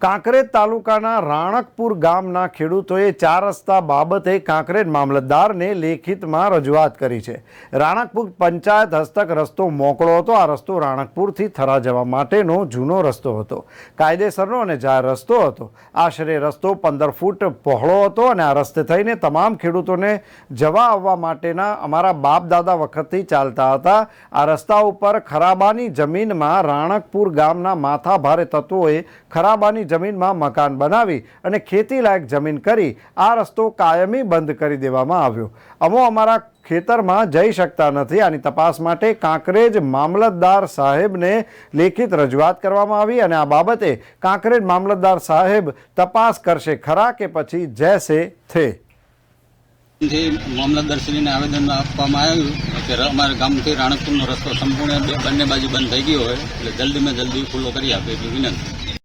કાંકરેજ તાલુકાના રાણકપુર ગામના ખેડૂતોએ ચાર રસ્તા બાબતે કાંકરેજ મામલતદારને લેખિતમાં રજૂઆત કરી છે. રાણકપુર પંચાયત હસ્તક રસ્તો મોકળો હતો. આ રસ્તો રાણકપુરથી થરા જવા માટેનો જૂનો રસ્તો હતો. કાયદેસરનો અને જાહેર રસ્તો હતો. આશરે રસ્તો પંદર ફૂટ પહોળો હતો અને આ રસ્તે થઈને તમામ ખેડૂતોને જવા આવવા માટેના અમારા બાપ દાદા વખતથી ચાલતા હતા. આ રસ્તા ઉપર ખરાબાની જમીનમાં રાણકપુર ગામના માથાભારે તત્વોએ ખરાબાની જમીનમાં મકાન બનાવી અને ખેતીલાયક જમીન કરી આ રસ્તો કાયમી બંધ કરી દેવામાં આવ્યો. અમો અમારા ખેતરમાં જઈ શકતા નથી. આની તપાસ માટે કાંકરેજ મામલતદાર સાહેબને લેખિત રજૂઆત કરવામાં આવી અને આ બાબતે કાંકરેજ મામલતદાર સાહેબ તપાસ કરશે ખરા કે પછી જૈસે થે? જે મામલતદારશ્રીને આવેદન આપવામાં આવ્યું કે અમારા ગામથી રાણકપુરનો રસ્તો સંપૂર્ણ બંને બાજુ બંધ થઈ ગયો હોય, એટલે જલ્દીમાં જલ્દી ખુલ્લો કરી આપે એટલી વિનંતી.